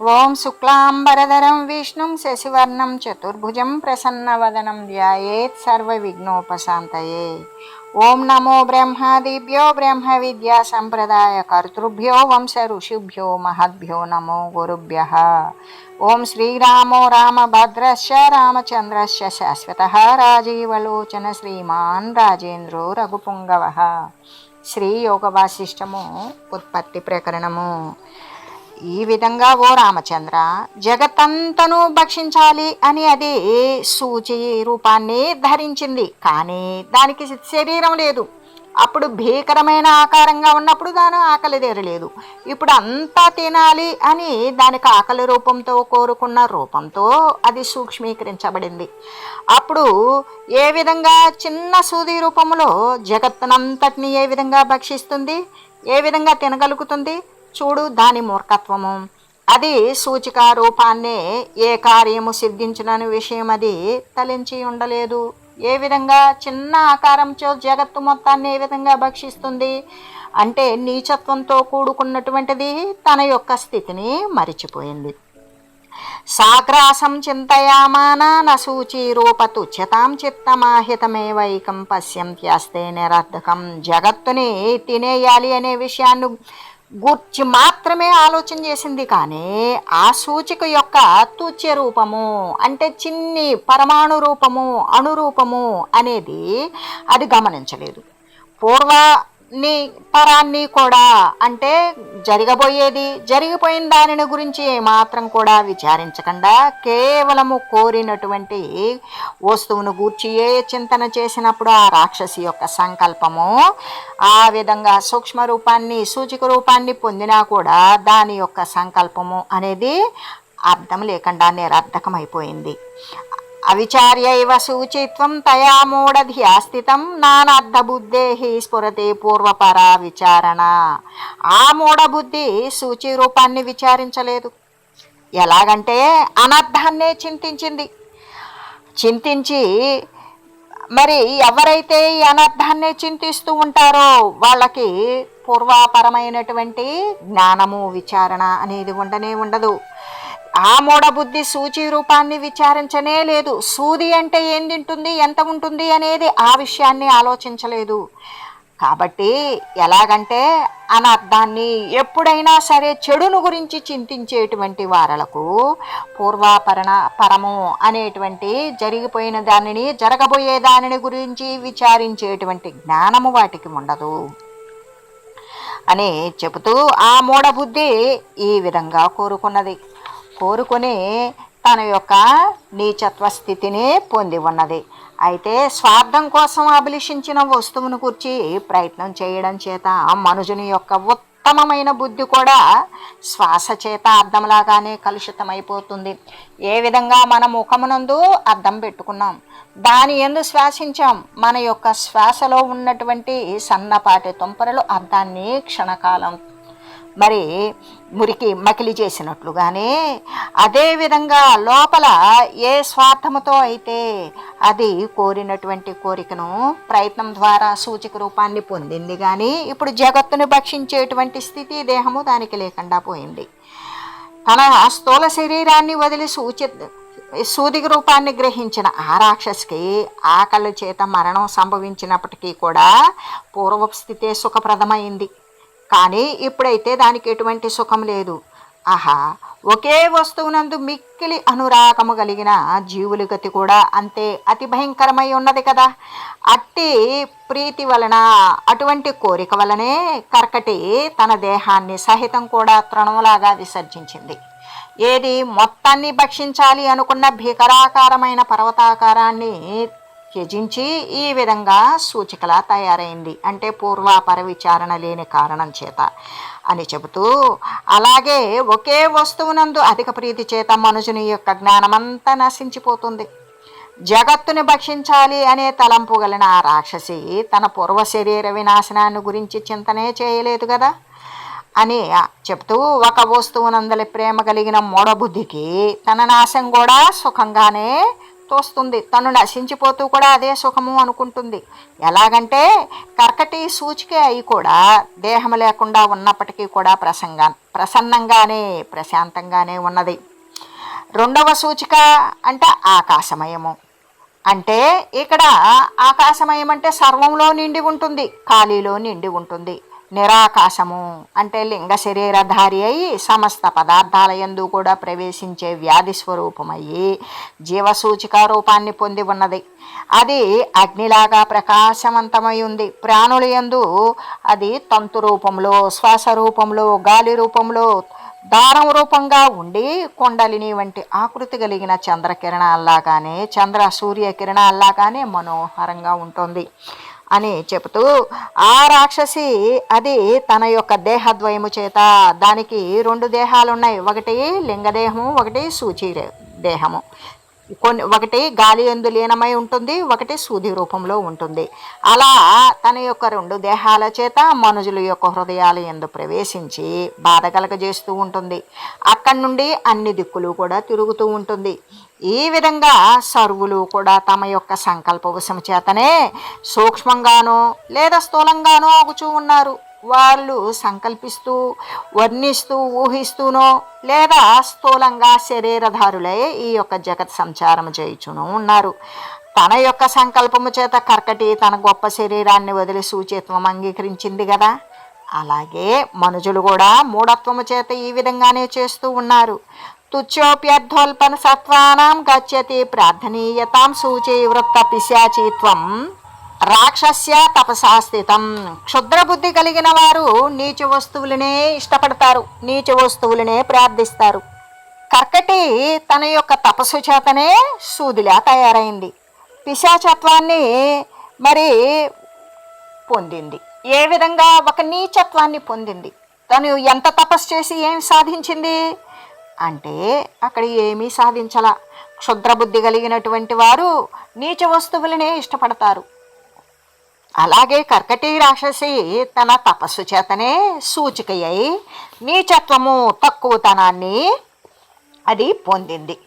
ఓం శుక్లాంబరధరం విష్ణుం శశివర్ణం చతుర్భుజం ప్రసన్నవదనం ధ్యాయేత్ సర్వ విఘ్నోపశాంతయే ఓం నమో బ్రహ్మాదిభ్యో బ్రహ్మ విద్యా సంప్రదాయ కర్తృభ్యో వంశ ఋషిభ్యో మహద్భ్యో నమో గురుభ్య. ఓం శ్రీరామో రామభద్రశ్చ రామచంద్రశ్చ శాశ్వత రాజీవలోచన శ్రీమాన్ రాజేంద్రో రఘుపుంగవ. శ్రీ యోగ వాసిష్టము ఉత్పత్తి ప్రకరణము. ఈ విధంగా ఓ రామచంద్ర జగత్తంతను భక్షించాలి అని అది సూచి రూపాన్ని ధరించింది. కానీ దానికి శరీరం లేదు. అప్పుడు భీకరమైన ఆకారంగా ఉన్నప్పుడు దాని ఆకలి తీరలేదు ఇప్పుడు అంతా తినాలి అని దానికి ఆకలి రూపంతో కోరుకున్న రూపంతో అది సూక్ష్మీకరించబడింది. అప్పుడు ఏ విధంగా చిన్న సూది రూపంలో జగత్తునంతటిని ఏ విధంగా భక్షిస్తుంది? ఏ విధంగా తినగలుగుతుంది? చూడు దాని మూర్ఖత్వము. అది సూచిక రూపాన్నే ఏ కార్యము సిద్ధించినని విషయం అది తలించి ఉండలేదు. ఏ విధంగా చిన్న ఆకారంతో జగత్తు మొత్తాన్ని ఏ విధంగా భక్షిస్తుంది? అంటే నీచత్వంతో కూడుకున్నటువంటిది తన యొక్క స్థితిని మరిచిపోయింది. సాగ్రాసం చింతయామాన రూపతు రూపతుచ్యతాం చిత్తమాహితమేవైకం పశ్యంత్యాస్తే నిరర్ధకం. జగత్తుని తినేయాలి అనే విషయాన్ని గూర్చి మాత్రమే ఆలోచన చేసింది కానీ ఆ సూచిక యొక్క తుచ్య రూపము అంటే చిన్ని పరమాణు రూపము అణురూపము అనేది అది గమనించలేదు. పూర్వ నీ పరాన్ని కూడా అంటే జరగబోయేది జరిగిపోయిన దానిని గురించి ఏమాత్రం కూడా విచారించకుండా కేవలము కోరినటువంటి వస్తువును గూర్చి ఏ చింతన చేసినప్పుడు ఆ రాక్షసి యొక్క సంకల్పము ఆ విధంగా సూక్ష్మ రూపాన్ని సూచిక రూపాన్ని పొందినా కూడా దాని యొక్క సంకల్పము అనేది అర్థం లేకుండా నిరర్థకమైపోయింది. అవిచార్యైవ సూచిత్వం తయా మూఢధ్యాస్థితం. స్థితం స్ఫురతి స్ఫురతే పూర్వపరా విచారణ. ఆ మూఢబుద్ధి సూచి రూపాన్ని విచారించలేదు. ఎలాగంటే అనర్థాన్నే చింతించింది. చింతించి మరి ఎవరైతే ఈ అనర్థాన్నే చింతిస్తూ ఉంటారో వాళ్ళకి పూర్వాపరమైనటువంటి జ్ఞానము విచారణ అనేది ఉండనే ఉండదు. ఆ మూఢబుద్ధి సూచి రూపాన్ని విచారించనే లేదు. సూది అంటే ఏం తింటుంది ఎంత ఉంటుంది అనేది ఆ విషయాన్ని ఆలోచించలేదు. కాబట్టి ఎలాగంటే అనర్థాన్ని ఎప్పుడైనా సరే చెడును గురించి చింతించేటువంటి వారలకు పూర్వాపరణ పరము అనేటువంటి జరిగిపోయిన దానిని జరగబోయే దానిని గురించి విచారించేటువంటి జ్ఞానము వాటికి ఉండదు. అని చెబుతూ ఆ మూఢబుద్ధి ఈ విధంగా కోరుకున్నది. కోరుకొని తన యొక్క నీచత్వ స్థితిని పొంది ఉన్నది. అయితే స్వార్థం కోసం అభిలషించిన వస్తువును గురించి ప్రయత్నం చేయడం చేత మనుషుని యొక్క ఉత్తమమైన బుద్ధి కూడా శ్వాస చేత అర్థంలాగానే కలుషితమైపోతుంది. ఏ విధంగా మన ముఖమునందు అద్దం పెట్టుకున్నాం దాని ఎందు శ్వాసించాం మన యొక్క శ్వాసలో ఉన్నటువంటి సన్నపాటి తుంపరలు అద్దాన్ని క్షణకాలం మరి మురికి మకిలి చేసినట్లుగానే అదేవిధంగా లోపల ఏ స్వార్థముతో అయితే అది కోరినటువంటి కోరికను ప్రయత్నం ద్వారా సూచిక రూపాన్ని పొందింది కానీ ఇప్పుడు జగత్తును భక్షించేటువంటి స్థితి దేహము దానికి లేకుండా పోయింది. తన స్థూల శరీరాన్ని వదిలి సూచి సూదిక రూపాన్ని గ్రహించిన ఆ రాక్షసికి ఆకలి చేత మరణం సంభవించినప్పటికీ కూడా పూర్వపు స్థితే సుఖప్రదమైంది. కానీ ఇప్పుడైతే దానికి ఎటువంటి సుఖం లేదు. ఆహా ఒకే వస్తువునందు మిక్కిలి అనురాగము కలిగిన జీవుల గతి కూడా అంతే అతి భయంకరమై ఉన్నది కదా. అట్టి ప్రీతి వలన అటువంటి కోరిక వలనే కర్కటి తన దేహాన్ని సహితం కూడా తృణములాగా విసర్జించింది. ఏది మొత్తాన్ని భక్షించాలి అనుకున్న భీకరాకారమైన పర్వతాకారాన్ని త్యజించి ఈ విధంగా సూచికలా తయారైంది. అంటే పూర్వాపర విచారణ లేని కారణం చేత అని చెబుతూ అలాగే ఒకే వస్తువునందు అధిక ప్రీతి చేత మనుషుని యొక్క జ్ఞానమంతా నశించిపోతుంది. జగత్తుని భక్షించాలి అనే తలంపు గలిన ఆ రాక్షసి తన పూర్వ శరీర వినాశనాన్ని గురించి చింతనే చేయలేదు కదా అని చెప్తూ ఒక వస్తువునందలి ప్రేమ కలిగిన మూఢబుద్ధికి తన నాశం కూడా సుఖంగానే తోస్తుంది తను నశించిపోతూ కూడా అదే సుఖము అనుకుంటుంది. ఎలాగంటే కర్కటి సూచిక అయి కూడా దేహం లేకుండా ఉన్నప్పటికీ కూడా ప్రసంగా ప్రసన్నంగానే ప్రశాంతంగానే ఉన్నది. రెండవ సూచిక అంటే ఆకాశమయము. అంటే ఇక్కడ ఆకాశమయం అంటే సర్వంలో నిండి ఉంటుంది ఖాళీలో నిండి ఉంటుంది. నిరాకాశము అంటే లింగ శరీరధారి అయి సమస్త పదార్థాల యందు కూడా ప్రవేశించే వ్యాధి స్వరూపమయ్యి జీవసూచిక రూపాన్ని పొంది ఉన్నది. అది అగ్నిలాగా ప్రకాశవంతమై ఉంది. ప్రాణుల యందు అది తంతు రూపంలో శ్వాస రూపంలో గాలి రూపంలో దారం రూపంగా ఉండి కొండలిని వంటి ఆకృతి కలిగిన చంద్రకిరణాల్లాగానే చంద్ర సూర్య కిరణాల్లాగానే మనోహరంగా ఉంటుంది. అని చెబుతూ ఆ రాక్షసి అది తన యొక్క దేహద్వయము చేత దానికి రెండు దేహాలు ఉన్నాయి ఒకటి లింగదేహము ఒకటి సూచి దేహము. కొన్ని ఒకటి గాలి ఎందు లీనమై ఉంటుంది ఒకటి సూది రూపంలో ఉంటుంది. అలా తన యొక్క రెండు దేహాల చేత మనుషుల యొక్క హృదయాల ఎందు ప్రవేశించి బాధ కలగజేస్తూ ఉంటుంది. అక్కడి నుండి అన్ని దిక్కులు కూడా తిరుగుతూ ఉంటుంది. ఈ విధంగా సర్వులు కూడా తమ యొక్క సంకల్ప వశం చేతనే సూక్ష్మంగానో లేదా స్థూలంగానో ఆగుచూ ఉన్నారు. వాళ్ళు సంకల్పిస్తూ వర్ణిస్తూ ఊహిస్తూనో లేదా స్థూలంగా శరీరధారులై ఈ యొక్క జగత్ సంచారం చేయుచును ఉన్నారు. తన యొక్క సంకల్పము చేత కర్కటి తన గొప్ప శరీరాన్ని వదిలి సూచిత్వం అంగీకరించింది కదా అలాగే మనుషులు కూడా మూఢత్వము చేత ఈ విధంగానే చేస్తూ ఉన్నారు. తుచ్చోప్యర్థోల్పన సత్వానాం గచ్చతి ప్రార్థనీయతాం సూచి వృత్త పిశాచిత్వం రాక్షస్య తపసా స్థితం క్షుద్రబుద్ధి కలిగిన వారు నీచ వస్తువులనే ఇష్టపడతారు నీచ వస్తువులనే ప్రార్థిస్తారు। కర్కటి తన యొక్క తపస్సు చేతనే సూదిలా తయారైంది। పిశాచత్వాన్ని మరి పొందింది। ఏ విధంగా ఒక నీచత్వాన్ని పొందింది? తను ఎంత తపస్సు చేసి ఏం సాధించింది? అంటే అక్కడ ఏమీ సాధించాల. క్షుద్రబుద్ధి కలిగినటువంటి వారు నీచ వస్తువులనే ఇష్టపడతారు. అలాగే కర్కటి రాక్షసి తన తపస్సు చేతనే సూచికయ్యి నీచత్వము తక్కువతనాన్ని అది పొందింది.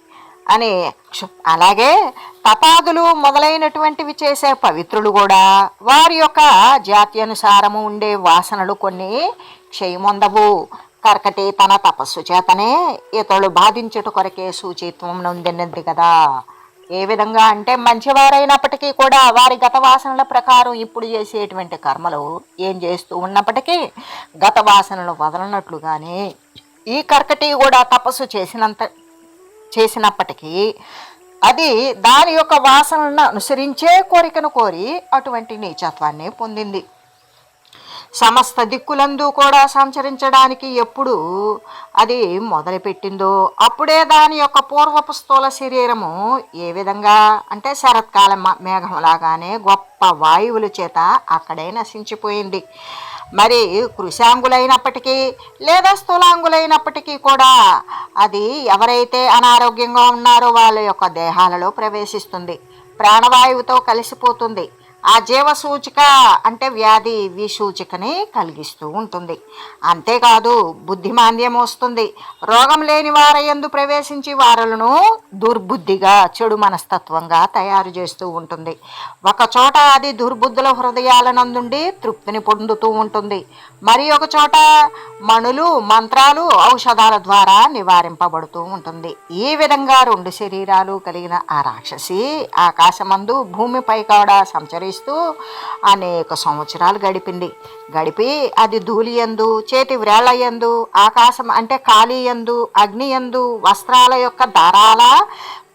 అని క్షు- అలాగే తపాదులు మొదలైనటువంటివి చేసే పవిత్రులు కూడా వారి యొక్క జాత్యనుసారము ఉండే వాసనలు కొన్ని క్షయమొందవు. కర్కటి తన తపస్సు చేతనే ఇతరులు బాధించుట కొరకే శుచిత్వం నొందినది కదా ఏ విధంగా అంటే మంచివారైనప్పటికీ కూడా వారి గత వాసనల ప్రకారం ఇప్పుడు చేసేటువంటి కర్మలు ఏం చేస్తూ ఉన్నప్పటికీ గత వాసనలు వదలనట్లుగానే ఈ కర్కటి కూడా తపస్సు చేసినంత చేసినప్పటికీ అది దాని యొక్క వాసనలను అనుసరించే కోరికను కోరి అటువంటి నీచత్వాన్ని పొందింది. సమస్త దిక్కులందు కూడా సంచరించడానికి ఎప్పుడు అది మొదలుపెట్టిందో అప్పుడే దాని యొక్క పూర్వపు స్థూల శరీరము ఏ విధంగా అంటే శరత్కాల మ- మేఘంలాగానే గొప్ప వాయువుల చేత అక్కడే నశించిపోయింది. మరి కృశాంగులైనప్పటికీ లేదా స్థూలాంగులైనప్పటికీ కూడా అది ఎవరైతే అనారోగ్యంగా ఉన్నారో వాళ్ళ యొక్క దేహాలలో ప్రవేశిస్తుంది. ప్రాణవాయువుతో కలిసిపోతుంది. ఆ జీవ సూచిక అంటే వ్యాధి విసూచికని కలిగిస్తూ ఉంటుంది. అంతేకాదు బుద్ధిమాంద్యం వస్తుంది. రోగం లేని వారయందు ప్రవేశించి వారులను దుర్బుద్ధిగా చెడు మనస్తత్వంగా తయారు చేస్తూ ఉంటుంది. ఒకచోట అది దుర్బుద్ధుల హృదయాలనందుండి తృప్తిని పొందుతూ ఉంటుంది. మరి ఒక చోట మణులు మంత్రాలు ఔషధాల ద్వారా నివారింపబడుతూ ఉంటుంది. ఈ విధంగా రెండు శరీరాలు కలిగిన ఆ రాక్షసి ఆకాశమందు భూమిపై కూడా సంచరిస్తూ అనేక సంవత్సరాలు గడిపింది. గడిపి అది ధూళియందు చేతి వ్రేళ్ళ యందు ఆకాశం అంటే కాళీయందు యందు అగ్ని యందు వస్త్రాల యొక్క దారాల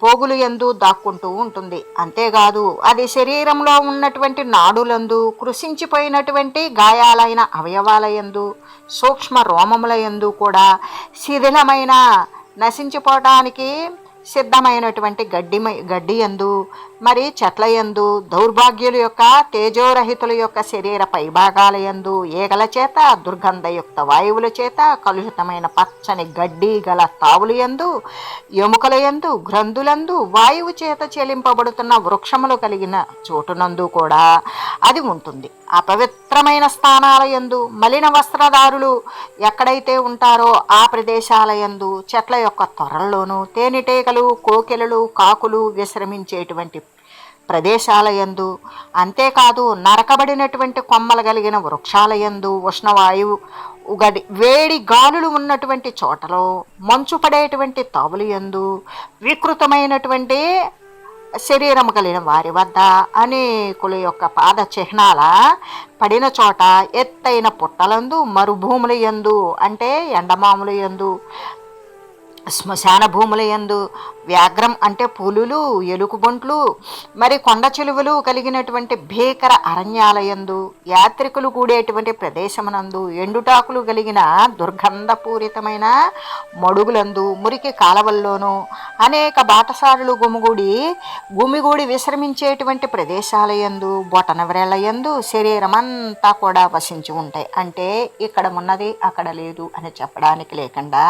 పోగులు ఎందు దాక్కుంటూ ఉంటుంది. అంతేకాదు అది శరీరంలో ఉన్నటువంటి నాడులందు కృషించిపోయినటువంటి గాయాలైన అవయవాలయందు సూక్ష్మ రోమముల యందు కూడా శిథిలమైన నశించిపోవటానికి సిద్ధమైనటువంటి గడ్డి గడ్డి యందు మరి చెట్ల యందు దౌర్భాగ్యుల యొక్క తేజోరహితుల యొక్క శరీర పైభాగాల యందు ఏగల చేత దుర్గంధయుక్త వాయువుల చేత కలుషితమైన పచ్చని గడ్డి గల తావుల యందు ఎముకల యందు గ్రంథులందు వాయువు చేత చెలింపబడుతున్న వృక్షములు కలిగిన చోటునందు కూడా అది ఉంటుంది. అపవిత్రమైన స్థానాల యందు మలిన వస్త్రదారులు ఎక్కడైతే ఉంటారో ఆ ప్రదేశాల యందు చెట్ల యొక్క త్వరల్లోనూ తేనెటీగలు కోకిలలు కాకులు విశ్రమించేటువంటి ప్రదేశాల యందు అంతేకాదు నరకబడినటువంటి కొమ్మలు కలిగిన వృక్షాలయందు ఉష్ణవాయువు ఉగడి వేడి గాలులు ఉన్నటువంటి చోటలో మంచు పడేటువంటి తావులు యందు వికృతమైనటువంటి శరీరము కలిగిన వారి వద్ద అనేకుల యొక్క పాద చిహ్నాల పడిన చోట ఎత్తైన పుట్టలందు మరుభూముల యందు అంటే ఎండమాముల యందు శ్మశాన భూముల యందు వ్యాఘ్రం అంటే పులులు ఎలుకబొంట్లు మరి కొండ చెలువలు కలిగినటువంటి భీకర అరణ్యాలయందు యాత్రికులు కూడేటువంటి ప్రదేశమునందు ఎండుటాకులు కలిగిన దుర్గంధపూరితమైన మడుగులందు మురికి కాలవల్లోనూ అనేక బాటసారులు గుమిగూడి గుమిగూడి విశ్రమించేటువంటి ప్రదేశాల యందు శరీరమంతా యందు శరీరం అంతా కూడా వసించి ఉంటాయి. అంటే ఇక్కడ ఉన్నది అక్కడ లేదు అని చెప్పడానికి లేకుండా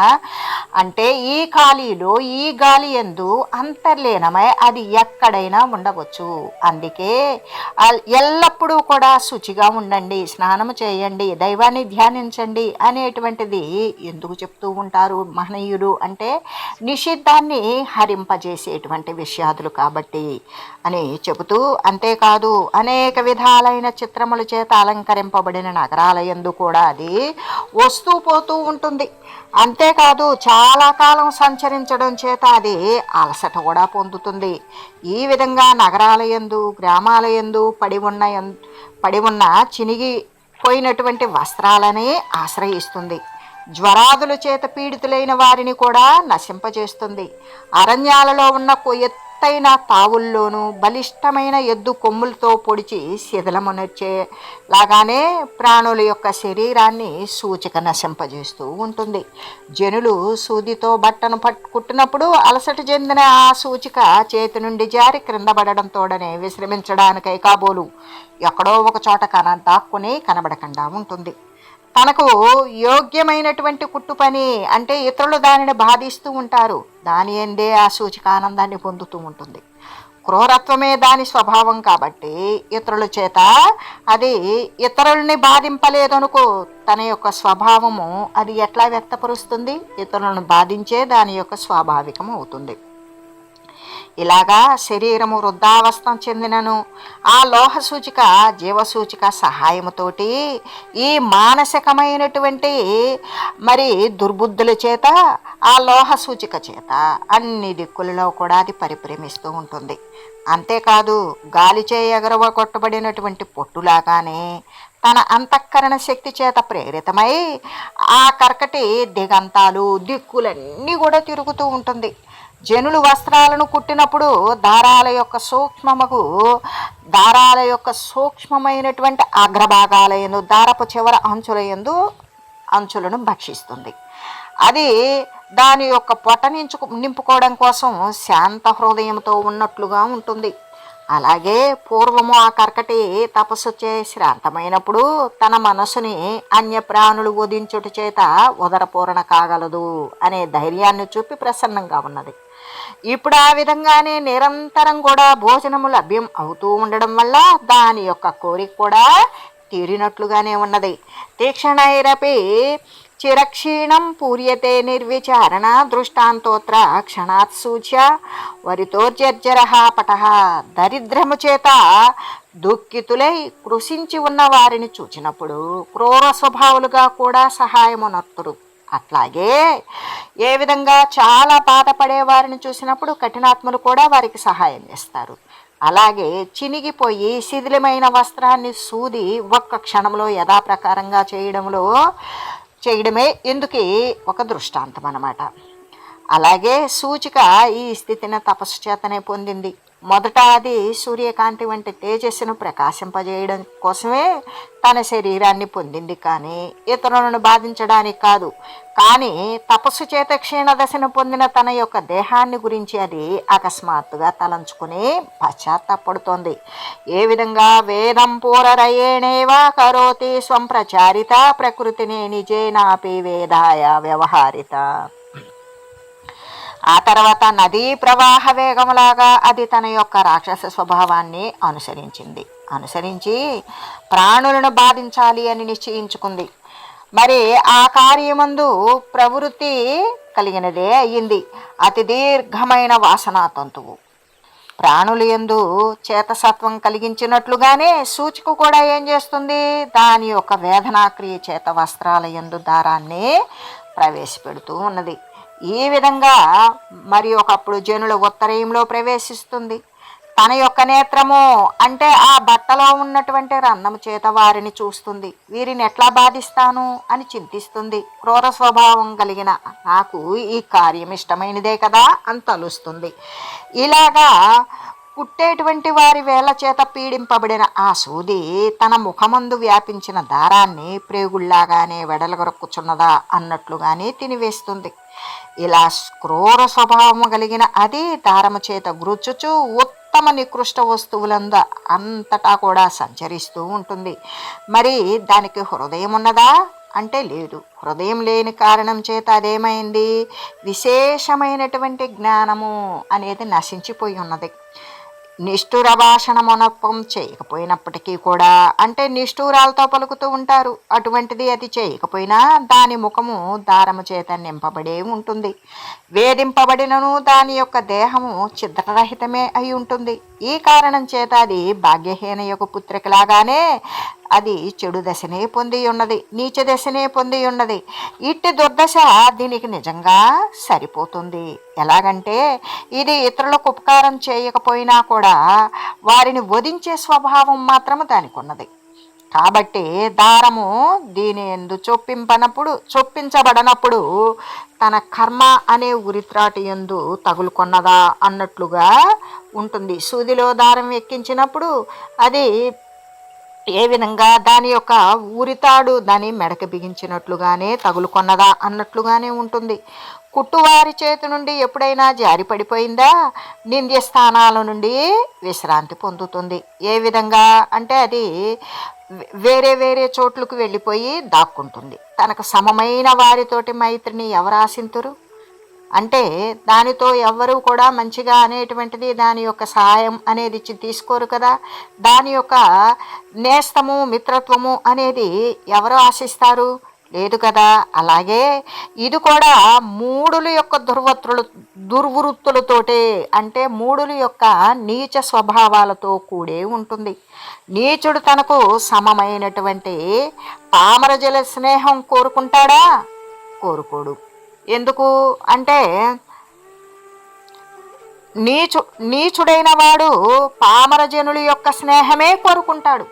అంటే ఈ ఈ ఖాళీలో ఈ గాలి ఎందు అంతర్లీనమై అది ఎక్కడైనా ఉండవచ్చు. అందుకే ఎల్లప్పుడూ కూడా శుచిగా ఉండండి స్నానం చేయండి దైవాన్ని ధ్యానించండి అనేటువంటిది ఎందుకు చెప్తూ ఉంటారు మహనీయులు అంటే నిషిద్ధాన్ని హరింపజేసేటువంటి విషయాదులు కాబట్టి అని చెబుతూ అంతేకాదు అనేక విధాలైన చిత్రముల చేత అలంకరింపబడిన నగరాల యందు కూడా అది వస్తూ పోతూ ఉంటుంది. అంతేకాదు చాలా కాలం సంచరించడం చేత అది అలసట కూడా పొందుతుంది. ఈ విధంగా నగరాల యందు గ్రామాల ఎందు పడి ఉన్న పడి ఉన్న చినిగిపోయినటువంటి వస్త్రాలని ఆశ్రయిస్తుంది. జ్వరాదుల చేత పీడితులైన వారిని కూడా నశింపజేస్తుంది. అరణ్యాలలో ఉన్న కొయ్య ఎత్తైన తావుల్లోనూ బలిష్టమైన ఎద్దు కొమ్ములతో పొడిచి శిథిలమునొచ్చే లాగానే ప్రాణుల యొక్క శరీరాన్ని సూచిక నశింపజేస్తూ ఉంటుంది. జనులు సూదితో బట్టను పట్టు కుట్టినప్పుడు అలసట చెందిన ఆ సూచిక చేతి నుండి జారి క్రిందపడడంతోడనే విశ్రమించడానికై కాబోలు. ఎక్కడో ఒక చోట కన దాక్కుని కనబడకుండా ఉంటుంది. తనకు యోగ్యమైనటువంటి కుట్టు పని అంటే ఇతరులు దానిని బాధిస్తూ ఉంటారు. దాని ఎందే ఆ సూచిక ఆనందాన్ని పొందుతూ ఉంటుంది. క్రూరత్వమే దాని స్వభావం కాబట్టి ఇతరుల చేత అది ఇతరుల్ని బాధింపలేదనుకో తన యొక్క స్వభావము అది ఎట్లా వ్యక్తపరుస్తుంది? ఇతరులను బాధించే దాని యొక్క స్వాభావికం అవుతుంది. ఇలాగా శరీరము వృద్ధావస్థం చెందినను. ఆ లోహ సూచిక జీవసూచిక సహాయముతోటి ఈ మానసికమైనటువంటి మరి దుర్బుద్ధుల చేత ఆ లోహ సూచిక చేత అన్ని దిక్కులలో కూడా అది పరిభ్రమిస్తూ ఉంటుంది. అంతేకాదు గాలిచే ఎగరవ కొట్టబడినటువంటి పొట్టులాగానే తన అంతఃకరణ శక్తి చేత ప్రేరితమై ఆ కర్కటి దిగంతాలు దిక్కులన్నీ కూడా తిరుగుతూ ఉంటుంది. జనులు వస్త్రాలను కుట్టినప్పుడు దారాల యొక్క సూక్ష్మముకు దారాల యొక్క సూక్ష్మమైనటువంటి అగ్రభాగాలయందు దారపు చివర అంచులయందు అంచులను భక్షిస్తుంది. అది దాని యొక్క పొట్ట నించుకు నింపుకోవడం కోసం శాంత హృదయంతో ఉన్నట్లుగా ఉంటుంది. అలాగే పూర్వము ఆ కర్కటి తపస్సు చే శ్రాంతమైనప్పుడు తన మనసుని అన్య ప్రాణులు వధించుట చేత ఉదరపూరణ కాగలదు అనే ధైర్యాన్ని చూపి ప్రసన్నంగా ఉన్నది. ఇప్పుడు ఆ విధంగానే నిరంతరం కూడా భోజనము లభ్యం అవుతూ ఉండడం వల్ల దాని యొక్క కోరిక కూడా తీరినట్లుగానే ఉన్నది. తీక్షణైరపి చిరక్షీణం పూర్యతే నిర్విచారణ దృష్టాంతోత్ర క్షణాత్ సూచ్య వరితోర్జర్జర పట దరిద్రము చేత దుఃఖితులై కృషించి ఉన్న వారిని చూచినప్పుడు క్రూర స్వభావులుగా కూడా సహాయమునర్తురు అట్లాగే ఏ విధంగా చాలా బాధపడే వారిని చూసినప్పుడు కఠినాత్ములు కూడా వారికి సహాయం చేస్తారు. అలాగే చినిగిపోయి శిథిలమైన వస్త్రాన్ని సూది ఒక్క క్షణంలో యథాప్రకారంగా చేయడంలో చేయడమే ఎందుకు ఒక దృష్టాంతం అన్నమాట అలాగే సూచిక ఈ స్థితిని తపస్సు చేతనే పొందింది. మొదట అది సూర్యకాంతి వంటి తేజస్సును ప్రకాశింపజేయడం కోసమే తన శరీరాన్ని పొందింది కానీ ఇతరులను బాధించడానికి కాదు. కానీ తపస్సు చేత క్షీణ దశను పొందిన తన యొక్క దేహాన్ని గురించి అది అకస్మాత్తుగా తలంచుకుని పశ్చాత్తపడుతోంది. ఏ విధంగా వేదం పూరరయేణేవా కరోతి స్వం ప్రచారిత ప్రకృతిని నిజేనాపి వేదాయ వ్యవహారిత. ఆ తర్వాత నదీ ప్రవాహ వేగములాగా అది తన యొక్క రాక్షస స్వభావాన్ని అనుసరించింది. అనుసరించి ప్రాణులను బాధించాలి అని నిశ్చయించుకుంది. మరి ఆ కార్యమందు ప్రవృత్తి కలిగినదే అయ్యింది. అతి దీర్ఘమైన వాసనా తంతువు. ప్రాణులు ఎందు చేతసత్వం కలిగించినట్లుగానే సూచిక కూడా ఏం చేస్తుంది? దాని యొక్క వేదనాక్రియ చేత వస్త్రాల ఎందు దారాన్ని ప్రవేశపెడుతూ ఉన్నది. ఈ విధంగా మరి ఒకప్పుడు జనుల ఉత్తరయంలో ప్రవేశిస్తుంది. తన యొక్క నేత్రము అంటే ఆ బట్టలో ఉన్నటువంటి రన్నము చేత వారిని చూస్తుంది. వీరిని ఎట్లా బాధిస్తాను అని చింతిస్తుంది. క్రూర స్వభావం కలిగిన నాకు ఈ కార్యం ఇష్టమైనదే కదా అని తలుస్తుంది. ఇలాగా పుట్టేటువంటి వారి వేళ చేత పీడింపబడిన ఆ సూది తన ముఖమందు వ్యాపించిన దారాన్ని ప్రేగుళ్ళాగానే వెడలగొరక్కుచున్నదా అన్నట్లుగానే తినివేస్తుంది. ఇలా క్రూర స్వభావము కలిగిన అది దారము చేత గురుచుచు ఉత్తమ నికృష్ట వస్తువులంద అంతటా కూడా సంచరిస్తూ ఉంటుంది. మరి దానికి హృదయం ఉన్నదా? అంటే లేదు. హృదయం లేని కారణం చేత అదేమైంది? విశేషమైనటువంటి జ్ఞానము అనేది నశించిపోయి ఉన్నది. నిష్ఠుర భాషణ చేయకపోయినప్పటికీ కూడా అంటే నిష్ఠూరాలతో పలుకుతూ ఉంటారు. అటువంటిది అది చేయకపోయినా దాని ముఖము దారము చేత నింపబడే ఉంటుంది. వేధింపబడినను దాని యొక్క దేహము చిద్రరహితమే అయి ఉంటుంది. ఈ కారణం చేత అది భాగ్యహీన యొక్క పుత్రికలాగానే అది చెడు దశనే పొంది ఉన్నది నీచ దశనే పొంది ఉన్నది ఇట్టి దుర్దశ దీనికి నిజంగా సరిపోతుంది. ఎలాగంటే ఇది ఇతరులకు ఉపకారం చేయకపోయినా కూడా వారిని వధించే స్వభావం మాత్రము దానికి ఉన్నది కాబట్టి దారము దీని ఎందు చొప్పింపనప్పుడు చొప్పించబడనప్పుడు తన కర్మ అనే ఉరిత్రాటి ఎందు తగులుకొన్నదా అన్నట్లుగా ఉంటుంది. సూదిలో దారం ఎక్కించినప్పుడు అది ఏ విధంగా దాని యొక్క ఊరితాడు దాని మెడక బిగించినట్లుగానే తగులుకొన్నదా అన్నట్లుగానే ఉంటుంది. కుట్టువారి చేతి నుండి ఎప్పుడైనా జారి పడిపోయిందా? నింద్య స్థానాల నుండి విశ్రాంతి పొందుతుంది. ఏ విధంగా? అంటే అది వేరే వేరే చోట్లకు వెళ్ళిపోయి దాక్కుంటుంది. తనకు సమమైన వారితోటి మైత్రిని ఎవరు ఆశింతురు? అంటే దానితో ఎవ్వరూ కూడా మంచిగా అనేటువంటిది దాని యొక్క సహాయం అనేది తీసుకోరు కదా. దాని యొక్క నేస్తము మిత్రత్వము అనేది ఎవరు ఆశిస్తారు? లేదు కదా. అలాగే ఇది కూడా మూడుల యొక్క దుర్వృత్తులు దుర్వృత్తులతోటే అంటే మూడుల యొక్క నీచ స్వభావాలతో కూడే ఉంటుంది. నీచుడు తనకు సమమైనటువంటి పామరజల స్నేహం కోరుకుంటాడా? కోరుకోడు. ఎందుకు? అంటే నీచు నీచుడైన వాడు పామరజనుల యొక్క స్నేహమే కోరుకుంటాడు.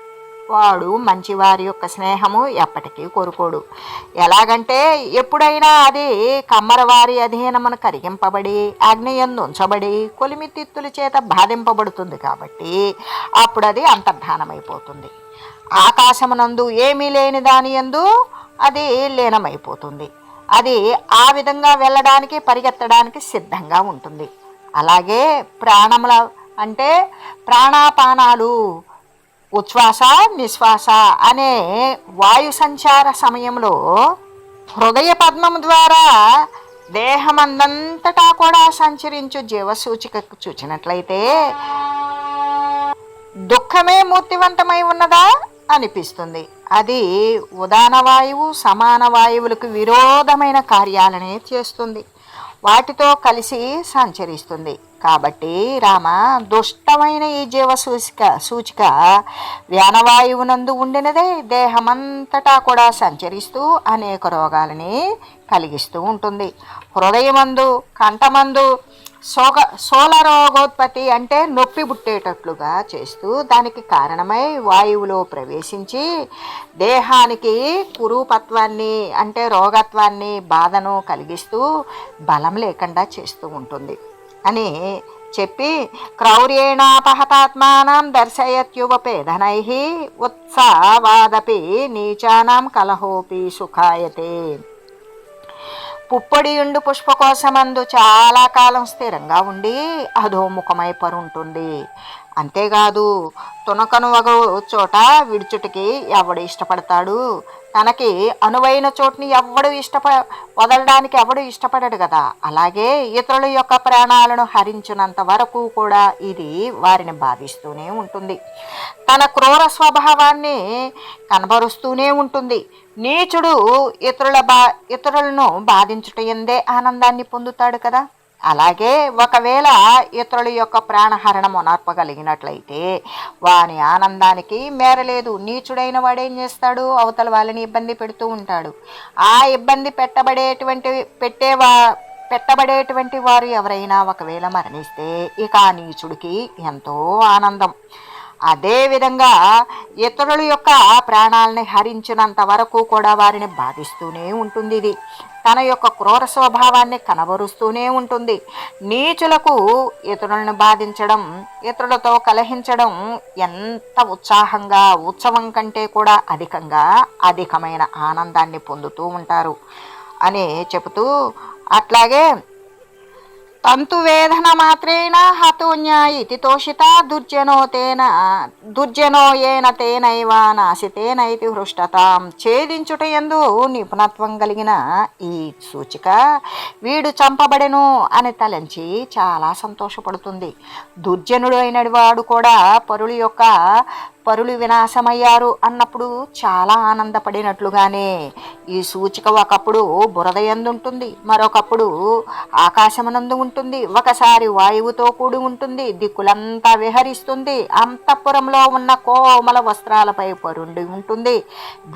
వాడు మంచివారి యొక్క స్నేహము ఎప్పటికీ కోరుకోడు. ఎలాగంటే ఎప్పుడైనా అది కమ్మరవారి అధీనమును కరిగింపబడి అగ్నియందు ఉంచబడి కొలిమితిత్తుల చేత బాధింపబడుతుంది కాబట్టి అప్పుడు అది అంతర్ధానమైపోతుంది. ఆకాశమునందు ఏమీ లేని దాని యందు అది లీనమైపోతుంది. అది ఆ విధంగా వెళ్ళడానికి పరిగెత్తడానికి సిద్ధంగా ఉంటుంది. అలాగే ప్రాణముల అంటే ప్రాణాపానాలు ఉచ్ఛ్వాస నిశ్వాస అనే వాయు సంచార సమయంలో హృదయ పద్మం ద్వారా దేహమందంతటా కూడా సంచరించు జీవసూచికకు చూచినట్లయితే దుఃఖమే మూర్తివంతమై ఉన్నదా? అనిపిస్తుంది. అది ఉదాన వాయువు సమాన వాయువులకు విరోధమైన కార్యాలనే చేస్తుంది. వాటితో కలిసి సంచరిస్తుంది. కాబట్టి రామ దుష్టమైన ఈ జీవ సూచిక సూచిక వ్యానవాయువునందు ఉండినదే దేహమంతటా కూడా సంచరిస్తూ అనేక రోగాలని కలిగిస్తూ ఉంటుంది. హృదయమందు కంఠమందు సోగ సోలరోగోత్పత్తి అంటే నొప్పి పుట్టేటట్లుగా చేస్తూ దానికి కారణమై వాయువులో ప్రవేశించి దేహానికి కురూపత్వాన్ని అంటే రోగత్వాన్ని బాధను కలిగిస్తూ బలం లేకుండా చేస్తూ ఉంటుంది అని చెప్పి క్రౌర్యేణాపహతాత్మానం దర్శయత్యువపేధనై ఉత్సావాదపి నీచానాం కలహోపి సుఖాయతే. పుప్పొడియుండు పుష్పకోశమందు చాలా కాలం స్థిరంగా ఉండి అధోముఖమై పరుంటుంది. అంతేకాదు తునకను ఒక చోట విడుచుటికి ఎవడు ఇష్టపడతాడు? తనకి అనువైన చోటుని ఎవడు ఇష్టప వదలడానికి ఎవడు ఇష్టపడడు కదా? అలాగే ఇతరుల యొక్క ప్రాణాలను హరించినంత వరకు కూడా ఇది వారిని బాధిస్తూనే ఉంటుంది. తన క్రూర స్వభావాన్ని కనబరుస్తూనే ఉంటుంది. నీచుడు ఇతరుల బా ఇతరులను బాధించుట ఎందే ఆనందాన్ని పొందుతాడు కదా? అలాగే ఒకవేళ ఇతరుల యొక్క ప్రాణహరణం ఉనర్పగలిగినట్లయితే వాని ఆనందానికి మేరలేదు. నీచుడైన వాడేం చేస్తాడు? అవతల వాళ్ళని ఇబ్బంది పెడుతూ ఉంటాడు. ఆ ఇబ్బంది పెట్టబడేటువంటి పెట్టేవా పెట్టబడేటువంటి వారు ఎవరైనా ఒకవేళ మరణిస్తే ఇక ఆ నీచుడికి ఎంతో ఆనందం. అదేవిధంగా ఇతరుల యొక్క ప్రాణాలని హరించినంత వరకు కూడా వారిని బాధిస్తూనే ఉంటుంది ఇది. తన యొక్క క్రూర స్వభావాన్ని కనబరుస్తూనే ఉంటుంది. నీచులకు ఇతరులను బాధించడం ఇతరులతో కలహించడం ఎంత ఉత్సాహంగా ఉత్సవం కంటే కూడా అధికంగా అధికమైన ఆనందాన్ని పొందుతూ ఉంటారు. అని చెబుతూ అట్లాగే తంతువేదన మాత్రేణ హతోన్యా తోషిత దుర్జనో తేన దుర్జనో ఏన తేనైవ నాశితేనైతి హృష్టతాం ఛేదించుట ఎందు నిపుణత్వం కలిగిన ఈ సూచిక వీడు చంపబడెను అని తలంచి చాలా సంతోషపడుతుంది. దుర్జనుడు అయిన వాడు కూడా పరుల యొక్క పరులు వినాశమయ్యారు అన్నప్పుడు చాలా ఆనందపడినట్లుగానే ఈ సూచిక ఒకప్పుడు బురద ఉంటుంది మరొకప్పుడు ఆకాశమనందు ఉంటుంది. ఒకసారి వాయువుతో కూడి ఉంటుంది. దిక్కులంతా విహరిస్తుంది. అంతఃపురంలో ఉన్న కోమల వస్త్రాలపై పరుండి ఉంటుంది.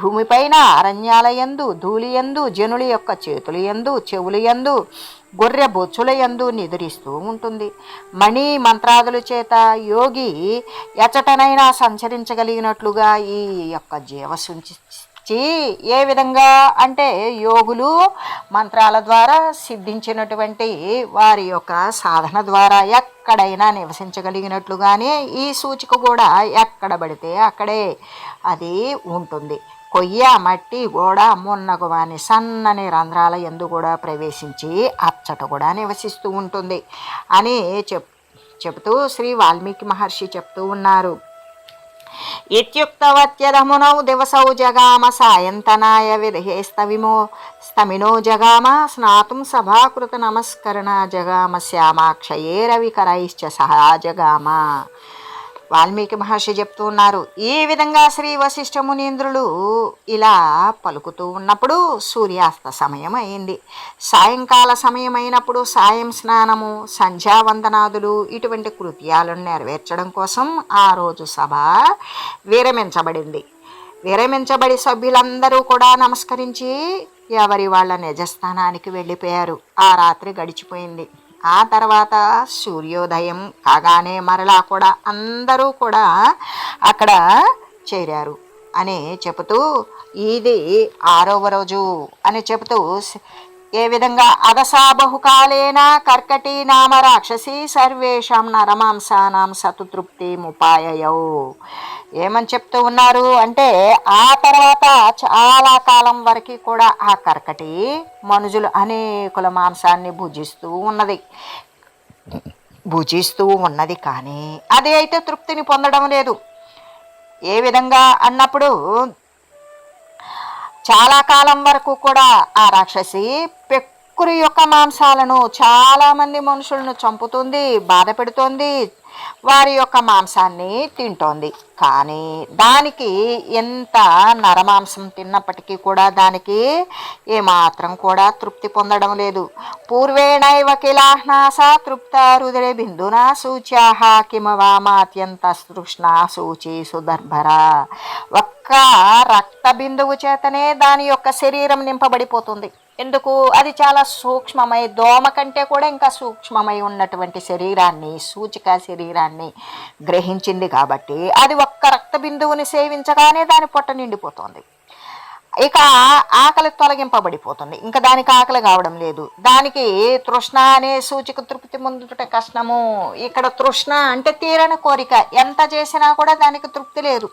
భూమిపైన అరణ్యాల యందు ధూళి యందు జనుల యొక్క చేతులు యందు చెవులు యందు గొర్రె బొచ్చుల యందు నిద్రిస్తూ ఉంటుంది. మణి మంత్రాదుల చేత యోగి ఎచటనైనా సంచరించగలిగినట్లుగా ఈ యొక్క జీవసుంచి ఏ విధంగా అంటే యోగులు మంత్రాల ద్వారా సిద్ధించినటువంటి వారి యొక్క సాధన ద్వారా ఎక్కడైనా నివసించగలిగినట్లుగానే ఈ సూచిక కూడా ఎక్కడ పడితే అక్కడే అది ఉంటుంది. కొయ్య మట్టి గోడ మున్నగు వాని సన్నని రంధ్రాల ఎందు కూడా ప్రవేశించి అచ్చట కూడా నివసిస్తూ ఉంటుంది అని చెప్ చెబుతూ శ్రీ వాల్మీకి మహర్షి చెప్తూ ఉన్నారు. ఇత్యుక్తవత్యదమునౌ దివసౌ జగామ సాయంతనాయ విధేస్తవిమో స్తమినో జగామ స్నాతుం సభాకృత నమస్కరణ జగామ శ్యామాక్షయే రవికరైశ్చ సహా జగామ. వాల్మీకి మహర్షి చెప్తూ ఉన్నారు ఈ విధంగా శ్రీ వశిష్ఠ మునీంద్రులు ఇలా పలుకుతూ ఉన్నప్పుడు సూర్యాస్త సమయం అయింది సాయంకాల సమయం అయినప్పుడు సాయం స్నానము సంధ్యావందనాదులు ఇటువంటి కృత్యాలను నెరవేర్చడం కోసం ఆ రోజు సభ విరమించబడింది. విరమించబడి సభ్యులందరూ కూడా నమస్కరించి ఎవరి వాళ్ళ నిజస్థానానికి వెళ్ళిపోయారు. ఆ రాత్రి గడిచిపోయింది. ఆ తర్వాత సూర్యోదయం కాగానే మరలా కూడా అందరూ కూడా అక్కడ చేరారు అని చెబుతూ ఇది ఆరవ రోజు అని చెబుతూ ఏ విధంగా అదసా బహుకాలేన కర్కటి నామ రాక్షసి సర్వేషాం నరమాంసానాం సతుతృప్తి ముపాయయౌ ఏమని చెప్తూ ఉన్నారు అంటే ఆ తర్వాత చాలా కాలం వరకు కూడా ఆ కర్కటి మనుషులు అనేకుల మాంసాన్ని భుజిస్తూ ఉన్నది. భుజిస్తూ ఉన్నది కానీ అది అయితే తృప్తిని పొందడం లేదు. ఏ విధంగా అన్నప్పుడు చాలా కాలం వరకు కూడా ఆ రాక్షసి పెక్కురి యొక్క మాంసాలను చాలామంది మనుషులను చంపుతుంది బాధ పెడుతోంది వారి యొక్క మాంసాన్ని తింటోంది. కానీ దానికి ఎంత నరమాంసం తిన్నప్పటికీ కూడా దానికి ఏమాత్రం కూడా తృప్తి పొందడం లేదు. పూర్వేణైవ కిలాహ్నాస తృప్త రుదిరే బిందునా సూచ్యాహ కిమవామాత్యంత తృష్ణ సూచి సుదర్భర ఒక్క రక్త బిందువు చేతనే దాని యొక్క శరీరం నింపబడిపోతుంది. ఎందుకు? అది చాలా సూక్ష్మమై దోమ కంటే కూడా ఇంకా సూక్ష్మమై ఉన్నటువంటి శరీరాన్ని సూచిక శరీరాన్ని గ్రహించింది కాబట్టి అది ఒక్క రక్త బిందువుని సేవించగానే దాని పొట్ట నిండిపోతుంది. ఇక ఆకలి తొలగింపబడిపోతుంది. ఇంకా దానికి ఆకలి కావడం లేదు. దానికి తృష్ణ అనే సూచిక తృప్తి పొందుట కష్టము. ఇక్కడ తృష్ణ అంటే తీరని కోరిక. ఎంత చేసినా కూడా దానికి తృప్తి లేదు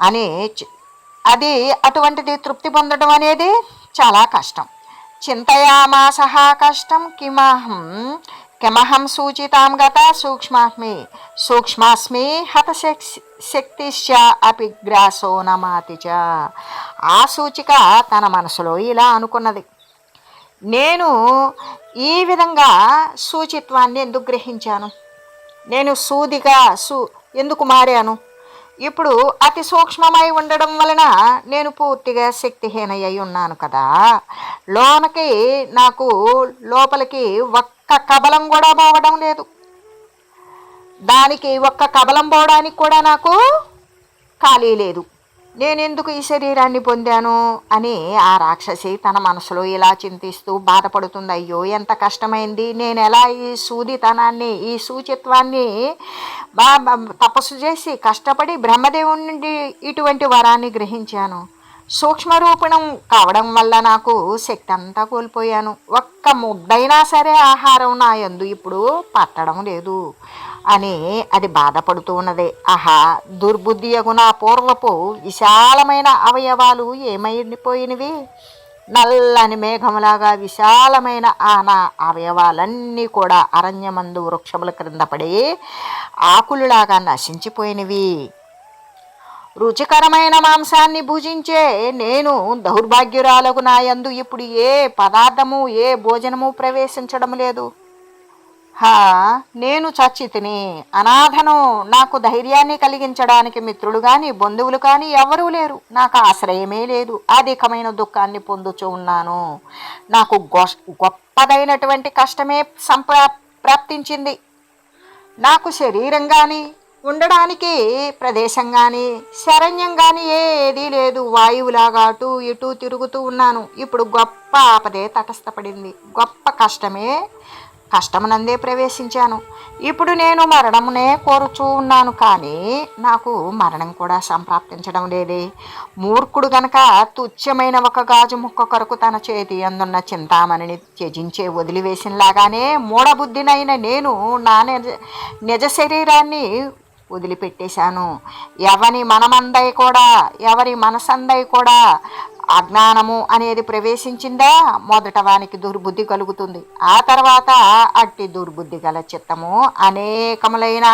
అని అది అటువంటిది తృప్తి పొందడం అనేది చాలా కష్టం. చింతయామాస కష్టం కిమహం కిమహం సూచితాం గత సూక్ష్మాస్మి సూక్ష్మాస్మి హత శక్తిశ్చ అపి గ్రాసో నమాతి చ. ఆ సూచిక తన మనసులో ఇలా అనుకున్నది. నేను ఈ విధంగా సూచిత్వాన్ని ఎందుకు గ్రహించాను? నేను సూదిగా సూ ఎందుకు మారాను? ఇప్పుడు అతి సూక్ష్మమై ఉండడం వలన నేను పూర్తిగా శక్తిహీనయ్యి ఉన్నాను కదా. లోనకి నాకు లోపలికి ఒక్క కబలం కూడా పోవడం లేదు. దానికి ఒక్క కబలం పోవడానికి కూడా నాకు ఖాళీ లేదు. నేనెందుకు ఈ శరీరాన్ని పొందాను? అని ఆ రాక్షసి తన మనసులో ఇలా చింతిస్తూ బాధపడుతుంది. అయ్యో ఎంత కష్టమైంది. నేను ఎలా ఈ సూదితనాన్ని ఈ సూచిత్వాన్ని బా- తపస్సు చేసి కష్టపడి బ్రహ్మదేవుడి నుండి ఇటువంటి వరాన్ని గ్రహించాను. సూక్ష్మరూపణం కావడం వల్ల నాకు శక్తి అంతా కోల్పోయాను. ఒక్క ముద్దైనా సరే ఆహారం నా ఎందు ఇప్పుడు పట్టడం లేదు. అని అది బాధపడుతూ ఉన్నది. ఆహా దుర్బుద్ధి నా పూర్వపు విశాలమైన అవయవాలు ఏమైపోయినవి? నల్లని మేఘములాగా విశాలమైన ఆ నా అవయవాలన్నీ కూడా అరణ్యమందు వృక్షముల క్రింద పడి ఆకులులాగా నశించిపోయినవి. రుచికరమైన మాంసాన్ని భుజించే నేను దౌర్భాగ్యురాలకు నాయందు ఇప్పుడు ఏ పదార్థము ఏ భోజనము ప్రవేశించడం లేదు. హా నేను చచ్చితిని అనాథను నాకు ధైర్యాన్ని కలిగించడానికి మిత్రులు కానీ బంధువులు కానీ ఎవరూ లేరు. నాకు ఆశ్రయమే లేదు. అధికమైన దుఃఖాన్ని పొందుచూ ఉన్నాను. నాకు గొప్పదైనటువంటి కష్టమే సంప్రా ప్రాప్తించింది. నాకు శరీరం కానీ ఉండడానికి ప్రదేశం కానీ శరణ్యం కానీ ఏదీ లేదు. వాయువులాగా అటు ఇటు తిరుగుతూ ఉన్నాను. ఇప్పుడు గొప్ప ఆపదే తటస్థపడింది. గొప్ప కష్టమే కష్టమునందే ప్రవేశించాను. ఇప్పుడు నేను మరణమునే కోరుచూ ఉన్నాను కానీ నాకు మరణం కూడా సంప్రాప్తించడం లేదే. మూర్ఖుడు గనక తుచ్చమైన ఒక గాజు ముక్క కొరకు తన చేతి అందున్న చింతామణిని త్యజించే వదిలివేసినలాగానే మూఢబుద్ధినైన నేను నా నిజ నిజ శరీరాన్ని వదిలిపెట్టేశాను. ఎవరి మనమందై కూడా ఎవరి మనసందై కూడా అజ్ఞానము అనేది ప్రవేశించిందా? మొదట వానికి దుర్బుద్ధి కలుగుతుంది. ఆ తర్వాత అట్టి దుర్బుద్ధి గల చిత్తము అనేకములైన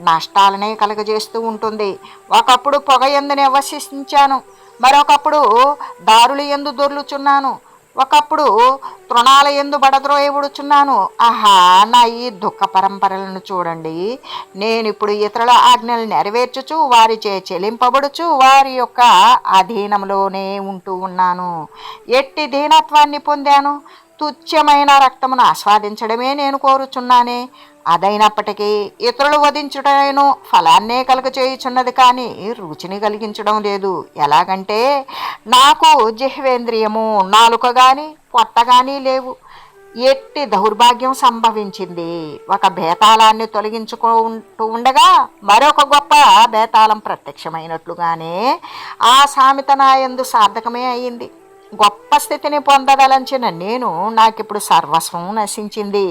నష్టాలనే కలుగజేస్తూ ఉంటుంది. ఒకప్పుడు పొగ ఎందు నివసించాను మరొకప్పుడు దారులు ఎందు దొర్లుచున్నాను. ఒకప్పుడు తృణాల ఎందు బడద్రోయబడుచున్నాను ఆహా నా ఈ దుఃఖ పరంపరలను చూడండి. నేను ఇప్పుడు ఇతరుల ఆజ్ఞలు నెరవేర్చుచు వారిచే చెల్లింపబడుచు వారి యొక్క అధీనంలోనే ఉంటూ ఉన్నాను. ఎట్టి దీనత్వాన్ని పొందాను? తుచ్చమైన రక్తమును ఆస్వాదించడమే నేను కోరుచున్నానే. అదైనప్పటికీ ఇతరులు వధించుటను ఫలాన్నే కలుగ చేయుచున్నది కానీ రుచిని కలిగించడం లేదు. ఎలాగంటే నాకు జిహ్వేంద్రియము నాలుక కానీ పొట్ట కానీ లేవు. ఎట్టి దౌర్భాగ్యం సంభవించింది. ఒక బేతాళాన్ని తొలగించుకుంటూ ఉండగా మరొక గొప్ప బేతాళం ప్రత్యక్షమైనట్లుగానే ఆ సామెత నాయందు సార్థకమే అయింది. గొప్ప స్థితిని పొందదలంచిన నేను నాకిప్పుడు సర్వస్వం నశించింది.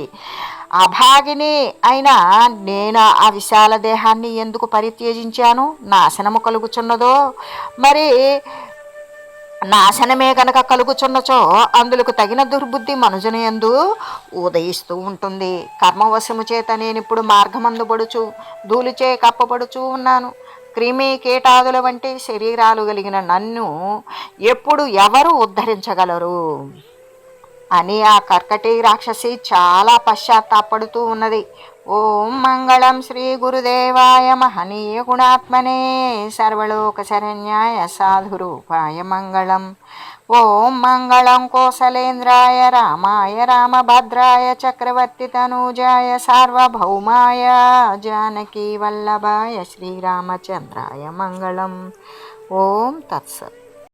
అభాగిని అయినా నేను ఆ విశాల దేహాన్ని ఎందుకు పరిత్యజించాను? నాశనము కలుగుచున్నదో? మరి నాశనమే గనక కలుగుచున్నచో అందులకు తగిన దుర్బుద్ధి మనుజునియందు ఉదయిస్తూ ఉంటుంది. కర్మవశము చేత నేను ఇప్పుడు మార్గమందుబడుచు ధూళిచే కప్పబడుచు ఉన్నాను. క్రిమి కీటాదుల వంటి శరీరాలు కలిగిన నన్ను ఎప్పుడు ఎవరు ఉద్ధరించగలరు? అని ఆ కర్కటి రాక్షసి చాలా పశ్చాత్తాపడుతూ ఉన్నది. ఓం మంగళం శ్రీ గురుదేవాయ మహనీయ గుణాత్మనే సర్వలోక శరణ్యాయ సాధురూపాయ మంగళం. ఓం మంగళం కోసలేంద్రాయ రామాయ రామభద్రాయ చక్రవర్తి తనూజాయ సార్వభౌమాయ జానకీ వల్లభాయ శ్రీరామచంద్రాయ మంగళం. ఓం తత్సత్.